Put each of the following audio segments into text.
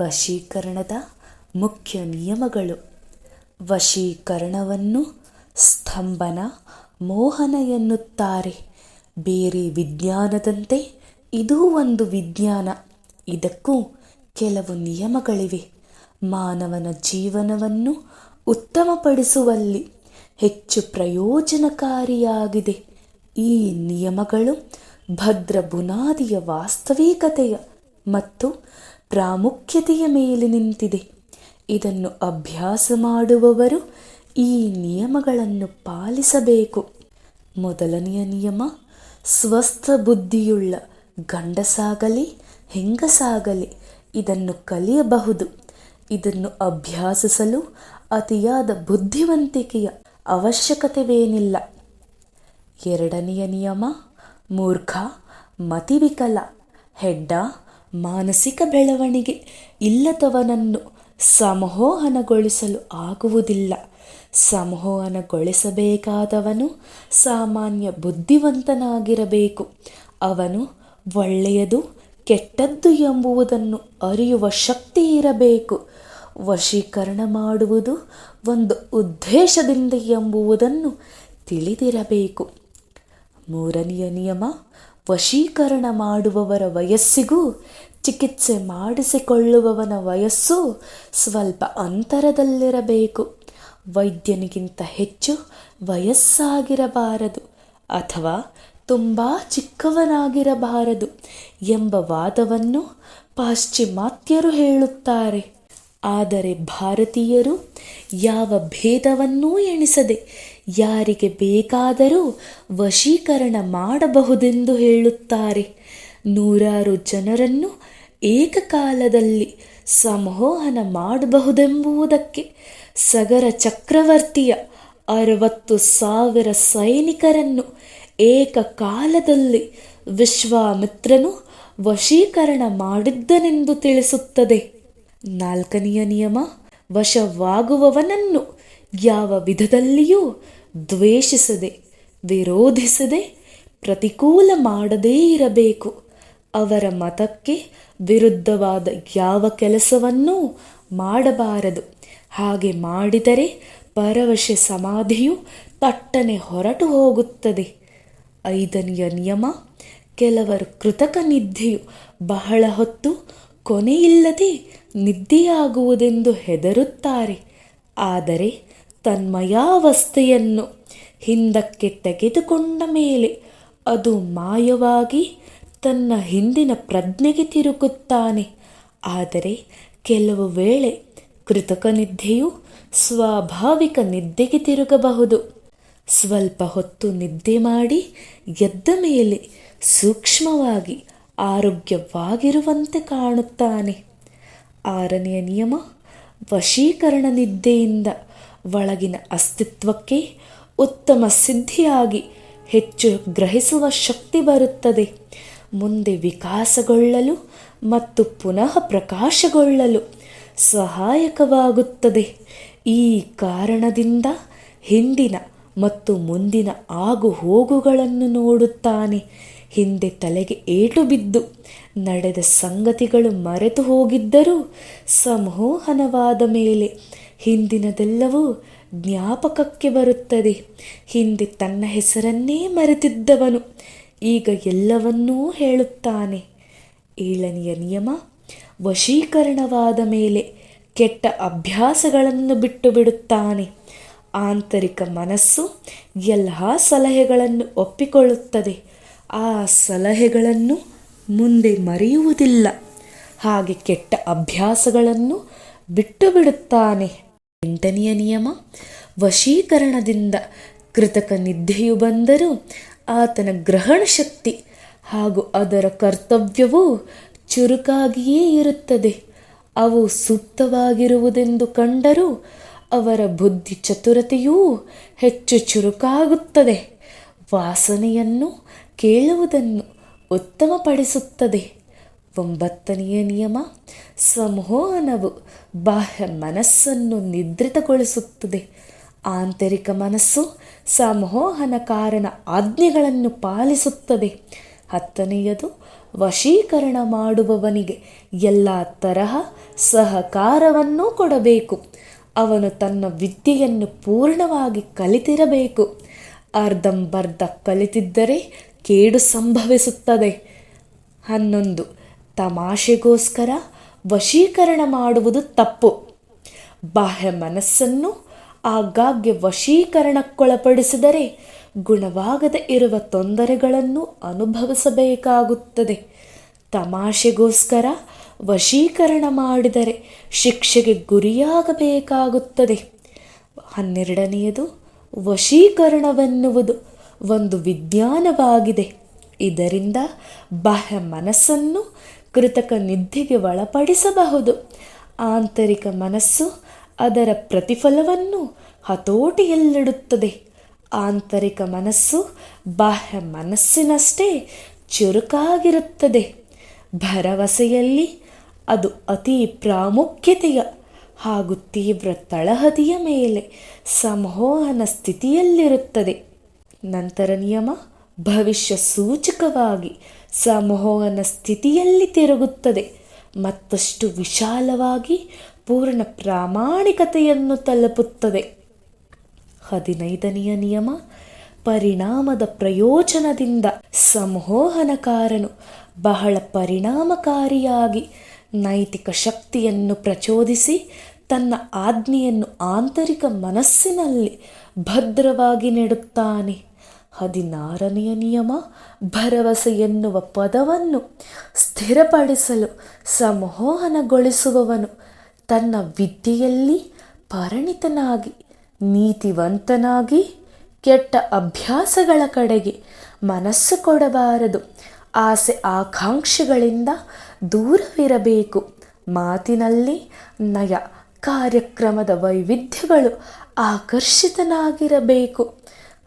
ವಶೀಕರಣದ ಮುಖ್ಯ ನಿಯಮಗಳು. ವಶೀಕರಣವನ್ನು ಸ್ತಂಭನ ಮೋಹನ ಎನ್ನುತ್ತಾರೆ. ಬೇರೆ ವಿಜ್ಞಾನದಂತೆ ಇದೂ ಒಂದು ವಿಜ್ಞಾನ. ಇದಕ್ಕೂ ಕೆಲವು ನಿಯಮಗಳಿವೆ. ಮಾನವನ ಜೀವನವನ್ನು ಉತ್ತಮಪಡಿಸುವಲ್ಲಿ ಹೆಚ್ಚು ಪ್ರಯೋಜನಕಾರಿಯಾಗಿದೆ. ಈ ನಿಯಮಗಳು ಭದ್ರ ಬುನಾದಿಯ ವಾಸ್ತವಿಕತೆಯ ಮತ್ತು ಪ್ರಾಮುಖ್ಯತೆಯ ಮೇಲೆ ನಿಂತಿದೆ. ಇದನ್ನು ಅಭ್ಯಾಸ ಮಾಡುವವರು ಈ ನಿಯಮಗಳನ್ನು ಪಾಲಿಸಬೇಕು. ಮೊದಲನೆಯ ನಿಯಮ, ಸ್ವಸ್ಥ ಬುದ್ಧಿಯುಳ್ಳ ಗಂಡಸಾಗಲಿ, ಹೆಂಗಸಾಗಲಿ ಇದನ್ನು ಕಲಿಯಬಹುದು. ಇದನ್ನು ಅಭ್ಯಾಸಿಸಲು ಅತಿಯಾದ ಬುದ್ಧಿವಂತಿಕೆಯ ಅವಶ್ಯಕತೆವೇನಿಲ್ಲ. ಎರಡನೆಯ ನಿಯಮ, ಮೂರ್ಖ, ಮತಿವಿಕಲ, ಹೆಡ್ಡ ಮಾನಸಿಕ ಬೆಳವಣಿಗೆ ಇಲ್ಲದವನನ್ನು ಸಂಮೋಹನಗೊಳಿಸಲು ಆಗುವುದಿಲ್ಲ. ಸಂಮೋಹನಗೊಳಿಸಬೇಕಾದವನು ಸಾಮಾನ್ಯ ಬುದ್ಧಿವಂತನಾಗಿರಬೇಕು. ಅವನು ಒಳ್ಳೆಯದು ಕೆಟ್ಟದ್ದು ಎಂಬುವುದನ್ನು ಅರಿಯುವ ಶಕ್ತಿ ಇರಬೇಕು. ವಶೀಕರಣ ಮಾಡುವುದು ಒಂದು ಉದ್ದೇಶದಿಂದ ಎಂಬುವುದನ್ನು ತಿಳಿದಿರಬೇಕು. ಮೂರನೆಯ ನಿಯಮ ವಶೀಕರಣ ಮಾಡುವವರ ವಯಸ್ಸಿಗೂ, ಚಿಕಿತ್ಸೆ ಮಾಡಿಸಿಕೊಳ್ಳುವವನ ವಯಸ್ಸು ಸ್ವಲ್ಪ ಅಂತರದಲ್ಲಿರಬೇಕು. ವೈದ್ಯನಿಗಿಂತ ಹೆಚ್ಚು ವಯಸ್ಸಾಗಿರಬಾರದು ಅಥವಾ ತುಂಬ ಚಿಕ್ಕವನಾಗಿರಬಾರದು ಎಂಬ ವಾದವನ್ನು ಪಾಶ್ಚಿಮಾತ್ಯರು ಹೇಳುತ್ತಾರೆ. ಆದರೆ ಭಾರತೀಯರು ಯಾವ ಭೇದವನ್ನೂ ಎಣಿಸದೆ ಯಾರಿಗೆ ಬೇಕಾದರೂ ವಶೀಕರಣ ಮಾಡಬಹುದೆಂದು ಹೇಳುತ್ತಾರೆ. ನೂರಾರು ಜನರನ್ನು ಏಕಕಾಲದಲ್ಲಿ ಸಂಮೋಹನ ಮಾಡಬಹುದೆಂಬುದಕ್ಕೆ ಸಗರ ಚಕ್ರವರ್ತಿಯ ಅರವತ್ತು ಸಾವಿರ ಸೈನಿಕರನ್ನು ಏಕಕಾಲದಲ್ಲಿ ವಿಶ್ವಾಮಿತ್ರನು ವಶೀಕರಣ ಮಾಡಿದ್ದನೆಂದು ತಿಳಿಸುತ್ತದೆ. ನಾಲ್ಕನೆಯ ನಿಯಮ, ವಶವಾಗುವವನನ್ನು ಯಾವ ವಿಧದಲ್ಲಿಯೂ ದ್ವೇಷಿಸದೆ, ವಿರೋಧಿಸದೆ, ಪ್ರತಿಕೂಲ ಮಾಡದೇ ಇರಬೇಕು. ಅವರ ಮತಕ್ಕೆ ವಿರುದ್ಧವಾದ ಯಾವ ಕೆಲಸವನ್ನೂ ಮಾಡಬಾರದು. ಹಾಗೆ ಮಾಡಿದರೆ ಪರವಶ ಸಮಾಧಿಯು ತಟ್ಟನೆ ಹೊರಟು ಹೋಗುತ್ತದೆ. ಐದನೆಯ ನಿಯಮ, ಕೆಲವರು ಕೃತಕ ನಿದ್ದೆಯು ಬಹಳ ಹೊತ್ತು ಕೊನೆಯಿಲ್ಲದೆ ನಿದ್ದೆಯಾಗುವುದೆಂದು ಹೆದರುತ್ತಾರೆ. ಆದರೆ ತನ್ಮಯಾವಸ್ಥೆಯನ್ನು ಹಿಂದಕ್ಕೆ ತೆಗೆದುಕೊಂಡ ಮೇಲೆ ಅದು ಮಾಯವಾಗಿ ತನ್ನ ಹಿಂದಿನ ಪ್ರಜ್ಞೆಗೆ ತಿರುಗುತ್ತಾನೆ. ಆದರೆ ಕೆಲವು ವೇಳೆ ಕೃತಕ ನಿದ್ದೆಯು ಸ್ವಾಭಾವಿಕ ನಿದ್ದೆಗೆ ತಿರುಗಬಹುದು. ಸ್ವಲ್ಪ ಹೊತ್ತು ನಿದ್ದೆ ಮಾಡಿ ಎದ್ದ ಮೇಲೆ ಸೂಕ್ಷ್ಮವಾಗಿ ಆರೋಗ್ಯವಾಗಿರುವಂತೆ ಕಾಣುತ್ತಾನೆ. ಆರನೆಯ ನಿಯಮ, ವಶೀಕರಣ ನಿದ್ದೆಯಿಂದ ಒಳಗಿನ ಅಸ್ತಿತ್ವಕ್ಕೆ ಉತ್ತಮ ಸಿದ್ಧಿಯಾಗಿ ಹೆಚ್ಚು ಗ್ರಹಿಸುವ ಶಕ್ತಿ ಬರುತ್ತದೆ. ಮುಂದೆ ವಿಕಾಸಗೊಳ್ಳಲು ಮತ್ತು ಪುನಃ ಪ್ರಕಾಶಗೊಳ್ಳಲು ಸಹಾಯಕವಾಗುತ್ತದೆ. ಈ ಕಾರಣದಿಂದ ಹಿಂದಿನ ಮತ್ತು ಮುಂದಿನ ಆಗು ಹೋಗುಗಳನ್ನು ನೋಡುತ್ತಾನೆ. ಹಿಂದೆ ತಲೆಗೆ ಏಟು ಬಿದ್ದು ನಡೆದ ಸಂಗತಿಗಳು ಮರೆತು ಹೋಗಿದ್ದರೂ ಸಂಮೋಹನವಾದ ಮೇಲೆ ಹಿಂದಿನದೆಲ್ಲವೂ ಜ್ಞಾಪಕಕ್ಕೆ ಬರುತ್ತದೆ. ಹಿಂದೆ ತನ್ನ ಹೆಸರನ್ನೇ ಮರೆತಿದ್ದವನು. ಈಗ ಎಲ್ಲವನ್ನೂ ಹೇಳುತ್ತಾನೆ. ಏಳನೆಯ ನಿಯಮ, ವಶೀಕರಣವಾದ ಮೇಲೆ ಕೆಟ್ಟ ಅಭ್ಯಾಸಗಳನ್ನು ಬಿಟ್ಟು ಬಿಡುತ್ತಾನೆ ಆಂತರಿಕ ಮನಸ್ಸು ಎಲ್ಲ ಸಲಹೆಗಳನ್ನು ಒಪ್ಪಿಕೊಳ್ಳುತ್ತದೆ. ಆ ಸಲಹೆಗಳನ್ನು ಮುಂದೆ ಮರೆಯುವುದಿಲ್ಲ. ಹಾಗೆ ಕೆಟ್ಟ ಅಭ್ಯಾಸಗಳನ್ನು ಬಿಟ್ಟು ಬಿಡುತ್ತಾನೆ ಎಂಟನೆಯ ನಿಯಮ, ವಶೀಕರಣದಿಂದ ಕೃತಕ ನಿದ್ದೆಯು ಬಂದರೂ ಆತನ ಗ್ರಹಣ ಶಕ್ತಿ ಹಾಗೂ ಅದರ ಕರ್ತವ್ಯವೂ ಚುರುಕಾಗಿಯೇ ಇರುತ್ತದೆ. ಅವು ಸೂಕ್ತವಾಗಿರುವುದೆಂದು ಕಂಡರೂ ಅವರ ಬುದ್ಧಿ ಚತುರತೆಯೂ ಹೆಚ್ಚು ಚುರುಕಾಗುತ್ತದೆ. ವಾಸನೆಯನ್ನು ಕೇಳುವುದನ್ನು ಉತ್ತಮಪಡಿಸುತ್ತದೆ. ಒಂಬತ್ತನೆಯ ನಿಯಮ ಸಂಮೋಹನವು ಬಾಹ್ಯ ಮನಸ್ಸನ್ನು ನಿದ್ರಿತಗೊಳಿಸುತ್ತದೆ. ಆಂತರಿಕ ಮನಸ್ಸು ಸಂಮೋಹನಕಾರನ ಆಜ್ಞೆಗಳನ್ನು ಪಾಲಿಸುತ್ತದೆ. ಹತ್ತನೆಯದು, ವಶೀಕರಣ ಮಾಡುವವನಿಗೆ ಎಲ್ಲ ತರಹ ಸಹಕಾರವನ್ನೂ ಕೊಡಬೇಕು. ಅವನು ತನ್ನ ವಿದ್ಯೆಯನ್ನು ಪೂರ್ಣವಾಗಿ ಕಲಿತಿರಬೇಕು. ಅರ್ಧಂಬರ್ಧ ಕಲಿತಿದ್ದರೆ ಕೇಡು ಸಂಭವಿಸುತ್ತದೆ. ಹನ್ನೊಂದು, ತಮಾಷೆಗೋಸ್ಕರ ವಶೀಕರಣ ಮಾಡುವುದು ತಪ್ಪು. ಬಾಹ್ಯ ಮನಸ್ಸನ್ನು ಆಗಾಗ್ಗೆ ವಶೀಕರಣಕ್ಕೊಳಪಡಿಸಿದರೆ ಗುಣವಾಗದೆ ಇರುವ ತೊಂದರೆಗಳನ್ನು ಅನುಭವಿಸಬೇಕಾಗುತ್ತದೆ. ತಮಾಷೆಗೋಸ್ಕರ ವಶೀಕರಣ ಮಾಡಿದರೆ ಶಿಕ್ಷೆಗೆ ಗುರಿಯಾಗಬೇಕಾಗುತ್ತದೆ. ಹನ್ನೆರಡನೆಯದು, ವಶೀಕರಣವೆನ್ನುವುದು ಒಂದು ವಿಜ್ಞಾನವಾಗಿದೆ. ಇದರಿಂದ ಬಾಹ್ಯ ಮನಸ್ಸನ್ನು ಕೃತಕ ನಿದ್ದೆಗೆ ಒಳಪಡಿಸಬಹುದು. ಆಂತರಿಕ ಮನಸ್ಸು ಅದರ ಪ್ರತಿಫಲವನ್ನು ಹತೋಟಿಯಲ್ಲಿಡುತ್ತದೆ. ಆಂತರಿಕ ಮನಸ್ಸು ಬಾಹ್ಯ ಮನಸ್ಸಿನಷ್ಟೇ ಚುರುಕಾಗಿರುತ್ತದೆ. ಭರವಸೆಯಲ್ಲಿ ಅದು ಅತಿ ಪ್ರಾಮುಖ್ಯತೆಯ ಹಾಗೂ ತೀವ್ರ ತಳಹದಿಯ ಮೇಲೆ ಸಂಹೋಹನ ಸ್ಥಿತಿಯಲ್ಲಿರುತ್ತದೆ. ನಂತರ ನಿಯಮ ಭವಿಷ್ಯ ಸೂಚಕವಾಗಿ ಸಂಮೋಹನ ಸ್ಥಿತಿಯಲ್ಲಿ ತಿರುಗುತ್ತದೆ. ಮತ್ತಷ್ಟು ವಿಶಾಲವಾಗಿ ಪೂರ್ಣ ಪ್ರಾಮಾಣಿಕತೆಯನ್ನು ತಲುಪುತ್ತದೆ. ಹದಿನೈದನೆಯ ನಿಯಮ, ಪರಿಣಾಮದ ಪ್ರಯೋಜನದಿಂದ ಸಂಮೋಹನಕಾರನು ಬಹಳ ಪರಿಣಾಮಕಾರಿಯಾಗಿ ನೈತಿಕ ಶಕ್ತಿಯನ್ನು ಪ್ರಚೋದಿಸಿ ತನ್ನ ಆಜ್ಞೆಯನ್ನು ಆಂತರಿಕ ಮನಸ್ಸಿನಲ್ಲಿ ಭದ್ರವಾಗಿ ನೆಡುತ್ತಾನೆ. ಹದಿನಾರನೆಯ ನಿಯಮ, ಭರವಸೆ ಎನ್ನುವ ಪದವನ್ನು ಸ್ಥಿರಪಡಿಸಲು ಸಂಮೋಹನಗೊಳಿಸುವವನು. ತನ್ನ ವಿದ್ಯೆಯಲ್ಲಿ ಪರಿಣಿತನಾಗಿ, ನೀತಿವಂತನಾಗಿ, ಕೆಟ್ಟ ಅಭ್ಯಾಸಗಳ ಕಡೆಗೆ ಮನಸ್ಸು ಕೊಡಬಾರದು. ಆಸೆ ಆಕಾಂಕ್ಷೆಗಳಿಂದ ದೂರವಿರಬೇಕು. ಮಾತಿನಲ್ಲಿ ನಯ ಕಾರ್ಯಕ್ರಮದ ವೈವಿಧ್ಯಗಳು ಆಕರ್ಷಿತನಾಗಿರಬೇಕು.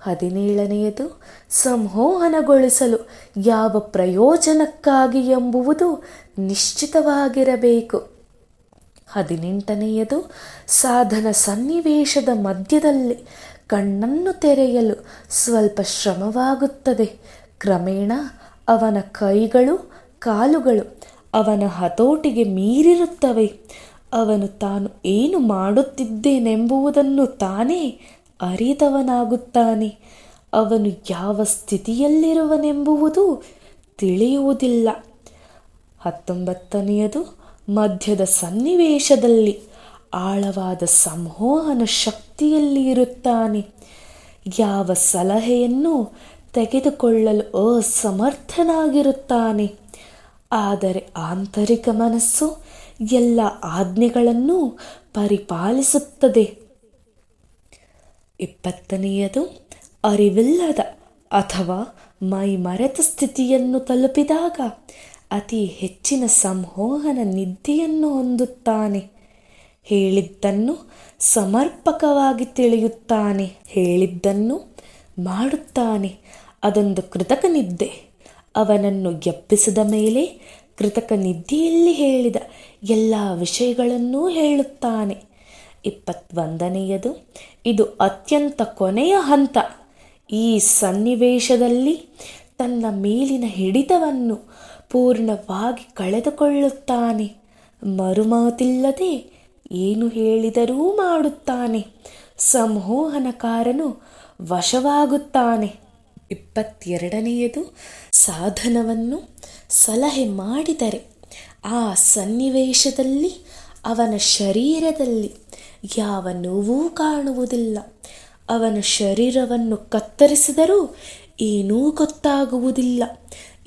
ಹದಿನೇಳನೆಯದು ಸಂಹೋಹನಗೊಳಿಸಲು ಯಾವ ಪ್ರಯೋಜನಕ್ಕಾಗಿ ಎಂಬುವುದು ನಿಶ್ಚಿತವಾಗಿರಬೇಕು. ಹದಿನೆಂಟನೆಯದು, ಸಾಧನ ಸನ್ನಿವೇಶದ ಮಧ್ಯದಲ್ಲಿ ಕಣ್ಣನ್ನು ತೆರೆಯಲು ಸ್ವಲ್ಪ ಶ್ರಮವಾಗುತ್ತದೆ. ಕ್ರಮೇಣ ಅವನ ಕೈಗಳು, ಕಾಲುಗಳು ಅವನ ಹತೋಟಿಗೆ ಮೀರಿರುತ್ತವೆ. ಅವನು ತಾನು ಏನು ಮಾಡುತ್ತಿದ್ದೇನೆಂಬುವುದನ್ನು ತಾನೇ ಅರಿತವನಾಗುತ್ತಾನೆ ಅವನು ಯಾವ ಸ್ಥಿತಿಯಲ್ಲಿರುವನೆಂಬುವುದು ತಿಳಿಯುವುದಿಲ್ಲ. ಹತ್ತೊಂಬತ್ತನೆಯದು, ಮಧ್ಯದ ಸನ್ನಿವೇಶದಲ್ಲಿ ಆಳವಾದ ಸಂಮೋಹನ ಶಕ್ತಿಯಲ್ಲಿ ಇರುತ್ತಾನೆ ಯಾವ ಸಲಹೆಯನ್ನು ತೆಗೆದುಕೊಳ್ಳಲು ಅಸಮರ್ಥನಾಗಿರುತ್ತಾನೆ. ಆದರೆ ಆಂತರಿಕ ಮನಸ್ಸು ಎಲ್ಲ ಆಜ್ಞೆಗಳನ್ನು ಪರಿಪಾಲಿಸುತ್ತದೆ. ಇಪ್ಪತ್ತನೆಯದು ಅರಿವಿಲ್ಲದ ಅಥವಾ ಮೈ ಮರೆತ ಸ್ಥಿತಿಯನ್ನು ತಲುಪಿದಾಗ ಅತಿ ಹೆಚ್ಚಿನ ಸಂಮೋಹನ ನಿದ್ದೆಯನ್ನು ಹೊಂದುತ್ತಾನೆ. ಹೇಳಿದ್ದನ್ನು ಸಮರ್ಪಕವಾಗಿ ತಿಳಿಯುತ್ತಾನೆ. ಹೇಳಿದ್ದನ್ನು ಮಾಡುತ್ತಾನೆ. ಅದೊಂದು ಕೃತಕ ನಿದ್ದೆ. ಅವನನ್ನು ಎಬ್ಬಿಸಿದ ಮೇಲೆ ಕೃತಕ ನಿದ್ದೆಯಲ್ಲಿ ಹೇಳಿದ ಎಲ್ಲ ವಿಷಯಗಳನ್ನೂ ಹೇಳುತ್ತಾನೆ. ಇಪ್ಪತ್ತೊಂದನೆಯದು. ಇದು ಅತ್ಯಂತ ಕೊನೆಯ ಹಂತ. ಈ ಸನ್ನಿವೇಶದಲ್ಲಿ ತನ್ನ ಮೇಲಿನ ಹಿಡಿತವನ್ನು ಪೂರ್ಣವಾಗಿ ಕಳೆದುಕೊಳ್ಳುತ್ತಾನೆ. ಮರುಮಾತಿಲ್ಲದೆ ಏನು ಹೇಳಿದರೂ ಮಾಡುತ್ತಾನೆ. ಸಂಹೋಹನಕಾರನು ವಶವಾಗುತ್ತಾನೆ. ಇಪ್ಪತ್ತೆರಡನೆಯದು ಸಾಧನವನ್ನು ಸಲಹೆ ಮಾಡಿದರೆ. ಆ ಸನ್ನಿವೇಶದಲ್ಲಿ ಅವನ ಶರೀರದಲ್ಲಿ ಯಾವ ನೋವೂ ಕಾಣುವುದಿಲ್ಲ. ಅವನ ಶರೀರವನ್ನು ಕತ್ತರಿಸಿದರೂ ಏನೂ ಗೊತ್ತಾಗುವುದಿಲ್ಲ.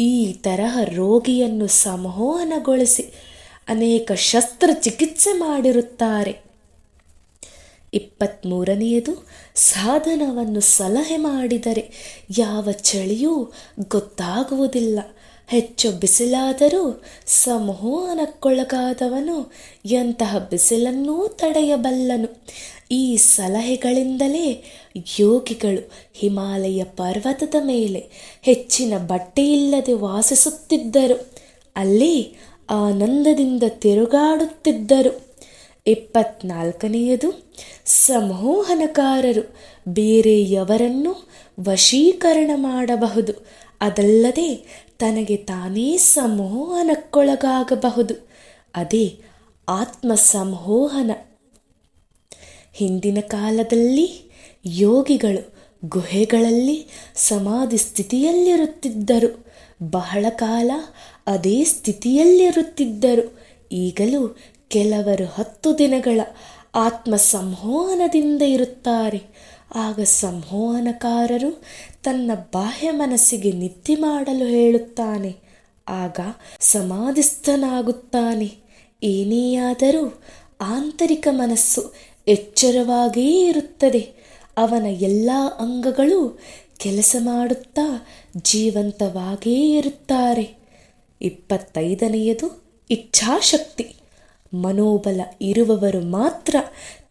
ಈ ತರಹ ರೋಗಿಯನ್ನು ಸಮೋಹನಗೊಳಿಸಿ ಅನೇಕ ಶಸ್ತ್ರಚಿಕಿತ್ಸೆ ಮಾಡಿರುತ್ತಾರೆ. ಇಪ್ಪತ್ತ್ಮೂರನೆಯದು ಸಾಧನವನ್ನು ಸಲಹೆ ಮಾಡಿದರೆ ಯಾವ ಚಳಿಯೂ ಗೊತ್ತಾಗುವುದಿಲ್ಲ. ಹೆಚ್ಚು ಬಿಸಿಲಾದರೂ ಸಂಮೋಹನಕ್ಕೊಳಗಾದವನು ಎಂತಹ ಬಿಸಿಲನ್ನೂ ತಡೆಯಬಲ್ಲನು. ಈ ಸಲಹೆಗಳಿಂದಲೇ ಯೋಗಿಗಳು ಹಿಮಾಲಯ ಪರ್ವತದ ಮೇಲೆ ಹೆಚ್ಚಿನ ಬಟ್ಟೆಯಿಲ್ಲದೆ ವಾಸಿಸುತ್ತಿದ್ದರು. ಅಲ್ಲಿ ಆನಂದದಿಂದ ತಿರುಗಾಡುತ್ತಿದ್ದರು. ಇಪ್ಪತ್ನಾಲ್ಕನೆಯದು, ಸಂಮೋಹನಕಾರರು ಬೇರೆಯವರನ್ನು ವಶೀಕರಣ ಮಾಡಬಹುದು. ಅದಲ್ಲದೆ ತನಗೆ ತಾನೇ ಸಂಮೋಹನಕ್ಕೊಳಗಾಗಬಹುದು. ಅದೇ ಆತ್ಮ ಸಂಮೋಹನ ಹಿಂದಿನ ಕಾಲದಲ್ಲಿ ಯೋಗಿಗಳು ಗುಹೆಗಳಲ್ಲಿ ಸಮಾಧಿ ಸ್ಥಿತಿಯಲ್ಲಿರುತ್ತಿದ್ದರು. ಬಹಳ ಕಾಲ ಅದೇ ಸ್ಥಿತಿಯಲ್ಲಿರುತ್ತಿದ್ದರು. ಈಗಲೂ ಕೆಲವರು ಹತ್ತು ದಿನಗಳ ಆತ್ಮ ಸಂಮೋಹನದಿಂದ ಇರುತ್ತಾರೆ. ಆಗ ಸಂಹೋಹನಕಾರರು ತನ್ನ ಬಾಹ್ಯ ಮನಸ್ಸಿಗೆ ನಿದ್ದೆ ಮಾಡಲು ಹೇಳುತ್ತಾನೆ. ಆಗ ಸಮಾಧಿಸ್ಥನಾಗುತ್ತಾನೆ. ಏನೇ ಆದರೂ ಆಂತರಿಕ ಮನಸ್ಸು ಎಚ್ಚರವಾಗಿಯೇ ಇರುತ್ತದೆ. ಅವನ ಎಲ್ಲ ಅಂಗಗಳು ಕೆಲಸ ಮಾಡುತ್ತಾ ಜೀವಂತವಾಗಿಯೇ ಇರುತ್ತಾರೆ. ಇಪ್ಪತ್ತೈದನೆಯದು ಇಚ್ಛಾಶಕ್ತಿ. ಮನೋಬಲ ಇರುವವರು ಮಾತ್ರ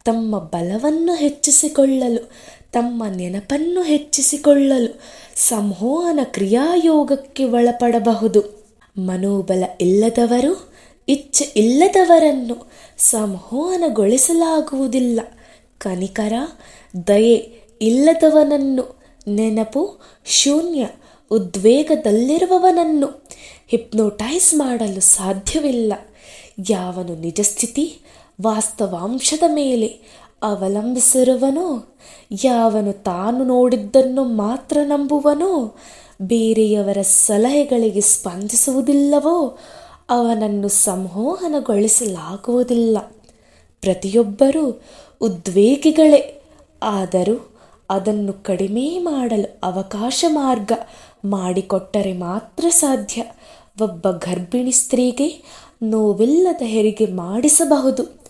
ತಮ್ಮ ಬಲವನ್ನು ಹೆಚ್ಚಿಸಿಕೊಳ್ಳಲು, ತಮ್ಮ ನೆನಪನ್ನು ಹೆಚ್ಚಿಸಿಕೊಳ್ಳಲು ಸಂವಹನ ಕ್ರಿಯಾಯೋಗಕ್ಕೆ ಒಳಪಡಬಹುದು. ಮನೋಬಲ ಇಲ್ಲದವರು, ಇಚ್ಛೆ ಇಲ್ಲದವರನ್ನು ಸಂವಹನಗೊಳಿಸಲಾಗುವುದಿಲ್ಲ. ಕನಿಕರ, ದಯೆ ಇಲ್ಲದವನನ್ನು ನೆನಪು, ಶೂನ್ಯ ಉದ್ವೇಗದಲ್ಲಿರುವವನನ್ನು ಹಿಪ್ನೋಟೈಸ್ ಮಾಡಲು ಸಾಧ್ಯವಿಲ್ಲ. ಯಾವನು ನಿಜಸ್ಥಿತಿ ವಾಸ್ತವಾಂಶದ ಮೇಲೆ ಅವಲಂಬಿಸಿರುವನೋ, ಯಾವನು ತಾನು ನೋಡಿದ್ದನ್ನು ಮಾತ್ರ ನಂಬುವನೋ, ಬೇರೆಯವರ ಸಲಹೆಗಳಿಗೆ ಸ್ಪಂದಿಸುವುದಿಲ್ಲವೋ, ಅವನನ್ನು ಸಂಮೋಹನಗೊಳಿಸಲಾಗುವುದಿಲ್ಲ. ಪ್ರತಿಯೊಬ್ಬರೂ ಉದ್ವೇಗಿಗಳೇ, ಆದರೂ ಅದನ್ನು ಕಡಿಮೆ ಮಾಡಲು ಅವಕಾಶ ಮಾರ್ಗ ಮಾಡಿಕೊಟ್ಟರೆ ಮಾತ್ರ ಸಾಧ್ಯ. ಒಬ್ಬ ಗರ್ಭಿಣಿ ಸ್ತ್ರೀಗೆ ನೋವಿಲ್ಲದ ಹೆರಿಗೆ ಮಾಡಿಸಬಹುದು.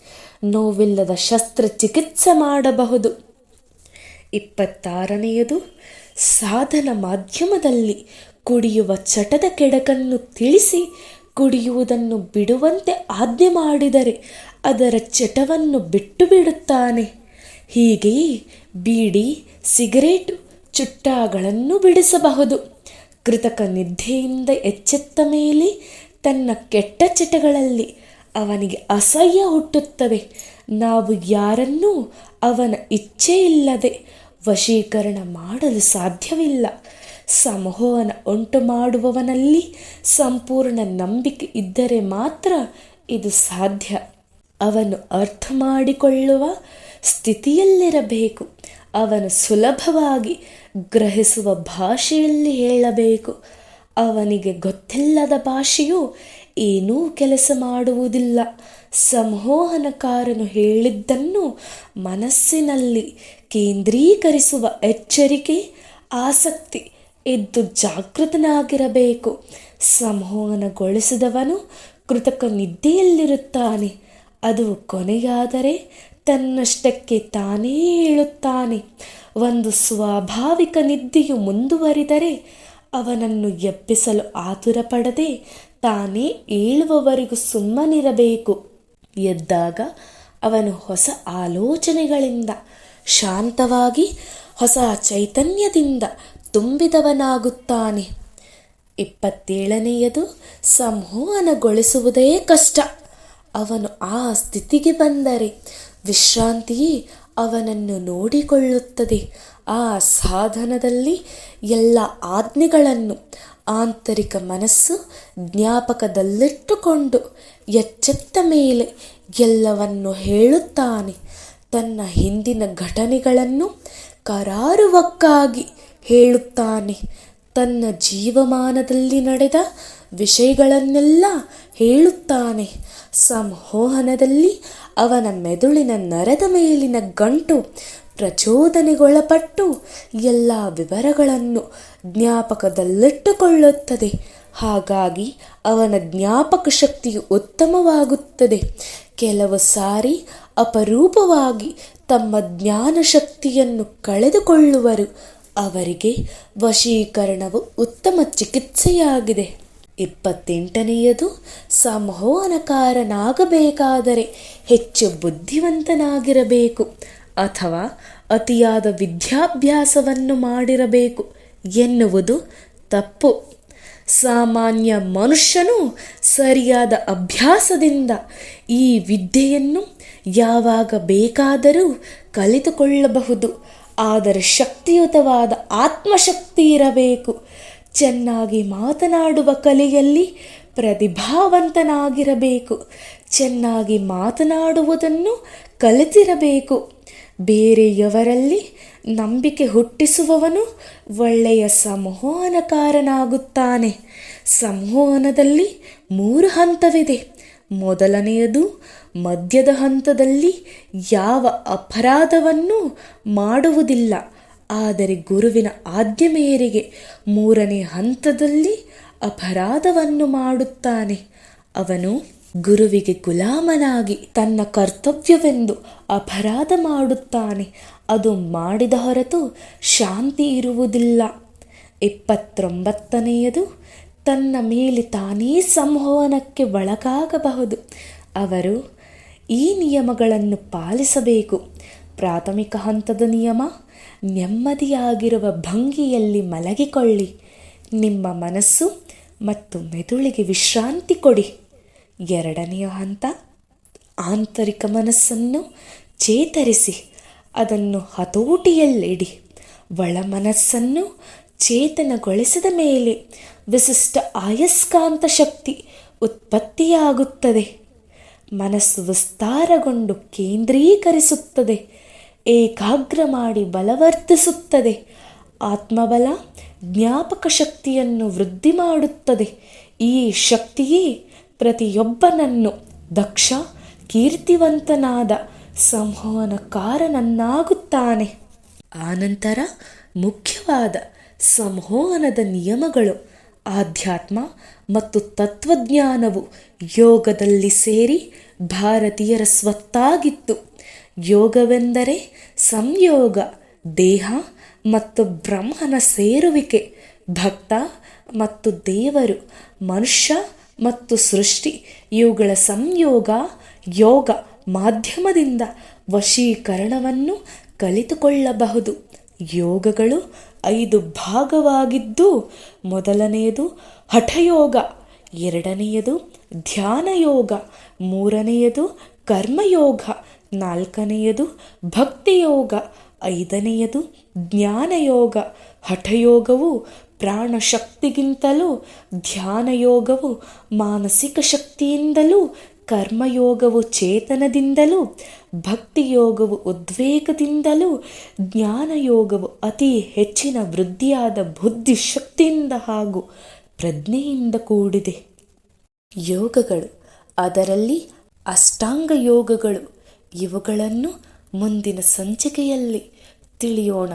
ನೋವಿಲ್ಲದ ಶಸ್ತ್ರಚಿಕಿತ್ಸೆ ಮಾಡಬಹುದು. ಇಪ್ಪತ್ತಾರನೆಯದು, ಸಾಧನ ಮಾಧ್ಯಮದಲ್ಲಿ ಕುಡಿಯುವ ಚಟದ ಕೆಡಕನ್ನು ತಿಳಿಸಿ ಕುಡಿಯುವುದನ್ನು ಬಿಡುವಂತೆ ಆಜ್ಞೆ ಮಾಡಿದರೆ ಅದರ ಚಟವನ್ನು ಬಿಟ್ಟು ಬಿಡುತ್ತಾನೆ. ಹೀಗೆಯೇ ಬೀಡಿ, ಸಿಗರೇಟು, ಚುಟ್ಟಾಗಳನ್ನು ಬಿಡಿಸಬಹುದು. ಕೃತಕ ನಿದ್ದೆಯಿಂದ ಎಚ್ಚೆತ್ತ ಮೇಲೆ ತನ್ನ ಕೆಟ್ಟ ಚಟಗಳಲ್ಲಿ ಅವನಿಗೆ ಅಸಹ್ಯ ಹುಟ್ಟುತ್ತವೆ. ನಾವು ಯಾರನ್ನೂ ಅವನ ಇಚ್ಛೆಯಿಲ್ಲದೆ ವಶೀಕರಣ ಮಾಡಲು ಸಾಧ್ಯವಿಲ್ಲ. ಸಮೂಹವನ್ನು ಉಂಟು ಮಾಡುವವನಲ್ಲಿ ಸಂಪೂರ್ಣ ನಂಬಿಕೆ ಇದ್ದರೆ ಮಾತ್ರ ಇದು ಸಾಧ್ಯ. ಅವನು ಅರ್ಥ ಮಾಡಿಕೊಳ್ಳುವ ಸ್ಥಿತಿಯಲ್ಲಿರಬೇಕು. ಅವನು ಸುಲಭವಾಗಿ ಗ್ರಹಿಸುವ ಭಾಷೆಯಲ್ಲಿ ಹೇಳಬೇಕು. ಅವನಿಗೆ ಗೊತ್ತಿಲ್ಲದ ಭಾಷೆಯು ಏನೂ ಕೆಲಸ ಮಾಡುವುದಿಲ್ಲ. ಸಂಹೋಹನಕಾರನು ಹೇಳಿದ್ದನ್ನು ಮನಸ್ಸಿನಲ್ಲಿ ಕೇಂದ್ರೀಕರಿಸುವ ಎಚ್ಚರಿಕೆ, ಆಸಕ್ತಿ ಎದ್ದು ಜಾಗೃತನಾಗಿರಬೇಕು. ಸಂಹೋಹನಗೊಳಿಸಿದವನು ಕೃತಕ ನಿದ್ದೆಯಲ್ಲಿರುತ್ತಾನೆ. ಅದು ಕೊನೆಯಾದರೆ ತನ್ನಷ್ಟಕ್ಕೆ ತಾನೇ ಹೇಳುತ್ತಾನೆ ಒಂದು ಸ್ವಾಭಾವಿಕ ನಿದ್ದೆಯು ಮುಂದುವರಿದರೆ ಅವನನ್ನು ಎಬ್ಬಿಸಲು ಆತುರ ಪಡದೆ ತಾನೇ ಏಳುವವರೆಗೂ ಸುಮ್ಮನಿರಬೇಕು. ಎದ್ದಾಗ ಅವನು ಹೊಸ ಆಲೋಚನೆಗಳಿಂದ, ಶಾಂತವಾಗಿ ಹೊಸ ಚೈತನ್ಯದಿಂದ ತುಂಬಿದವನಾಗುತ್ತಾನೆ. ಇಪ್ಪತ್ತೇಳನೆಯದು ಸಂವಹನಗೊಳಿಸುವುದೇ ಕಷ್ಟ. ಅವನು ಆ ಸ್ಥಿತಿಗೆ ಬಂದರೆ ವಿಶ್ರಾಂತಿಯೇ ಅವನನ್ನು ನೋಡಿಕೊಳ್ಳುತ್ತದೆ. ಆ ಸಾಧನದಲ್ಲಿ ಎಲ್ಲ ಆಜ್ಞೆಗಳನ್ನು ಆಂತರಿಕ ಮನಸ್ಸು ಜ್ಞಾಪಕದಲ್ಲಿಟ್ಟುಕೊಂಡು ಎಚ್ಚೆತ್ತ ಮೇಲೆ ಎಲ್ಲವನ್ನು ಹೇಳುತ್ತಾನೆ. ತನ್ನ ಹಿಂದಿನ ಘಟನೆಗಳನ್ನು ಕರಾರುವಕ್ಕಾಗಿ ಹೇಳುತ್ತಾನೆ. ತನ್ನ ಜೀವಮಾನದಲ್ಲಿ ನಡೆದ ವಿಷಯಗಳನ್ನೆಲ್ಲ ಹೇಳುತ್ತಾನೆ. ಸಂಹೋಹನದಲ್ಲಿ ಅವನ ಮೆದುಳಿನ ನರದ ಮೇಲಿನ ಗಂಟು ಪ್ರಚೋದನೆಗೊಳಪಟ್ಟು ಎಲ್ಲ ವಿವರಗಳನ್ನು ಜ್ಞಾಪಕದಲ್ಲಿಟ್ಟುಕೊಳ್ಳುತ್ತದೆ. ಹಾಗಾಗಿ ಅವನ ಜ್ಞಾಪಕ ಶಕ್ತಿಯು ಉತ್ತಮವಾಗುತ್ತದೆ. ಕೆಲವು ಸಾರಿ ಅಪರೂಪವಾಗಿ ತಮ್ಮ ಜ್ಞಾನ ಶಕ್ತಿಯನ್ನು ಕಳೆದುಕೊಳ್ಳುವರು. ಅವರಿಗೆ ವಶೀಕರಣವು ಉತ್ತಮ ಚಿಕಿತ್ಸೆಯಾಗಿದೆ. ಇಪ್ಪತ್ತೆಂಟನೆಯದು ಸಂವಹನಕಾರನಾಗಬೇಕಾದರೆ ಹೆಚ್ಚು ಬುದ್ಧಿವಂತನಾಗಿರಬೇಕು ಅಥವಾ ಅತಿಯಾದ ವಿದ್ಯಾಭ್ಯಾಸವನ್ನು ಮಾಡಿರಬೇಕು ಎನ್ನುವುದು ತಪ್ಪು. ಸಾಮಾನ್ಯ ಮನುಷ್ಯನು ಸರಿಯಾದ ಅಭ್ಯಾಸದಿಂದ ಈ ವಿದ್ಯೆಯನ್ನು ಯಾವಾಗ ಬೇಕಾದರೂ ಕಲಿತುಕೊಳ್ಳಬಹುದು. ಆದರೆ ಶಕ್ತಿಯುತವಾದ ಆತ್ಮಶಕ್ತಿ ಇರಬೇಕು. ಚೆನ್ನಾಗಿ ಮಾತನಾಡುವ ಕಲೆಯಲ್ಲಿ ಪ್ರತಿಭಾವಂತನಾಗಿರಬೇಕು. ಚೆನ್ನಾಗಿ ಮಾತನಾಡುವುದನ್ನು ಕಲಿತಿರಬೇಕು. ಬೇರೆಯವರಲ್ಲಿ ನಂಬಿಕೆ ಹುಟ್ಟಿಸುವವನು ಒಳ್ಳೆಯ ಸಂವಹನಕಾರನಾಗುತ್ತಾನೆ ಸಂವಹನದಲ್ಲಿ ಮೂರು ಹಂತವಿದೆ. ಮೊದಲನೆಯದು ಮಧ್ಯದ ಹಂತದಲ್ಲಿ ಯಾವ ಅಪರಾಧವನ್ನು ಮಾಡುವುದಿಲ್ಲ. ಆದರೆ ಗುರುವಿನ ಆದ್ಯ ಮೇರೆಗೆ ಮೂರನೇ ಹಂತದಲ್ಲಿ ಅಪರಾಧವನ್ನು ಮಾಡುತ್ತಾನೆ. ಅವನು ಗುರುವಿಗೆ ಗುಲಾಮನಾಗಿ ತನ್ನ ಕರ್ತವ್ಯವೆಂದು ಅಪರಾಧ ಮಾಡುತ್ತಾನೆ. ಅದು ಮಾಡಿದ ಹೊರತು ಶಾಂತಿ ಇರುವುದಿಲ್ಲ. ಇಪ್ಪತ್ತೊಂಬತ್ತನೆಯದು ತನ್ನ ಮೇಲೆ ತಾನೇ ಸಂವಹನಕ್ಕೆ ಒಳಗಾಗಬಹುದು. ಅವರು ಈ ನಿಯಮಗಳನ್ನು ಪಾಲಿಸಬೇಕು. ಪ್ರಾಥಮಿಕ ಹಂತದ ನಿಯಮ, ನೆಮ್ಮದಿಯಾಗಿರುವ ಭಂಗಿಯಲ್ಲಿ ಮಲಗಿಕೊಳ್ಳಿ. ನಿಮ್ಮ ಮನಸ್ಸು ಮತ್ತು ಮೆದುಳಿಗೆ ವಿಶ್ರಾಂತಿ ಕೊಡಿ. ಎರಡನೆಯ ಹಂತ, ಆಂತರಿಕ ಮನಸ್ಸನ್ನು ಚೇತರಿಸಿ, ಅದನ್ನು ಹತೋಟಿಯಲ್ಲಿಡಿ. ಒಳ ಮನಸ್ಸನ್ನು ಚೇತನಗೊಳಿಸಿದ ಮೇಲೆ ವಿಶಿಷ್ಟ ಆಯಸ್ಕಾಂತ ಶಕ್ತಿ ಉತ್ಪತ್ತಿಯಾಗುತ್ತದೆ. ಮನಸ್ಸು ವಿಸ್ತಾರಗೊಂಡು ಕೇಂದ್ರೀಕರಿಸುತ್ತದೆ, ಏಕಾಗ್ರ ಮಾಡಿ ಬಲವರ್ಧಿಸುತ್ತದೆ ಆತ್ಮಬಲ, ಜ್ಞಾಪಕ ಶಕ್ತಿಯನ್ನು ವೃದ್ಧಿ ಮಾಡುತ್ತದೆ. ಈ ಶಕ್ತಿಯೇ ಪ್ರತಿಯೊಬ್ಬನನ್ನು ದಕ್ಷ, ಕೀರ್ತಿವಂತನಾದ ಸಂವಹನಕಾರನನ್ನಾಗುತ್ತಾನೆ. ಆನಂತರ ಮುಖ್ಯವಾದ ಸಂವಹನದ ನಿಯಮಗಳು ಆಧ್ಯಾತ್ಮ ಮತ್ತು ತತ್ವಜ್ಞಾನವು ಯೋಗದಲ್ಲಿ ಸೇರಿ ಭಾರತೀಯರ ಸ್ವತ್ತಾಗಿತ್ತು. ಯೋಗವೆಂದರೆ ಸಂಯೋಗ, ದೇಹ ಮತ್ತು ಬ್ರಹ್ಮನ ಸೇರುವಿಕೆ, ಭಕ್ತ ಮತ್ತು ದೇವರು, ಮನುಷ್ಯ ಮತ್ತು ಸೃಷ್ಟಿ, ಇವುಗಳ ಸಂಯೋಗ, ಯೋಗ ಮಾಧ್ಯಮದಿಂದ ವಶೀಕರಣವನ್ನು ಕಲಿತುಕೊಳ್ಳಬಹುದು. ಯೋಗಗಳು ಐದು ಭಾಗವಾಗಿದ್ದು, ಮೊದಲನೆಯದು ಹಠಯೋಗ, ಎರಡನೆಯದು ಧ್ಯಾನಯೋಗ, ಮೂರನೆಯದು ಕರ್ಮಯೋಗ, ನಾಲ್ಕನೆಯದು ಭಕ್ತಿಯೋಗ, ಐದನೆಯದು ಜ್ಞಾನಯೋಗ. ಹಠಯೋಗವು ಪ್ರಾಣಶಕ್ತಿಗಿಂತಲೂ, ಧ್ಯಾನಯೋಗವು ಮಾನಸಿಕ ಶಕ್ತಿಯಿಂದಲೂ ಕರ್ಮಯೋಗವು ಚೇತನದಿಂದಲೂ, ಭಕ್ತಿಯೋಗವು ಉದ್ವೇಗದಿಂದಲೂ, ಜ್ಞಾನಯೋಗವು ಅತಿ ಹೆಚ್ಚಿನ ವೃದ್ಧಿಯಾದ ಬುದ್ಧಿಶಕ್ತಿಯಿಂದ ಹಾಗೂ ಪ್ರಜ್ಞೆಯಿಂದ ಕೂಡಿದೆ. ಯೋಗಗಳು, ಅದರಲ್ಲಿ ಅಷ್ಟಾಂಗ ಯೋಗಗಳು, ಇವುಗಳನ್ನು ಮುಂದಿನ ಸಂಚಿಕೆಯಲ್ಲಿ ತಿಳಿಯೋಣ.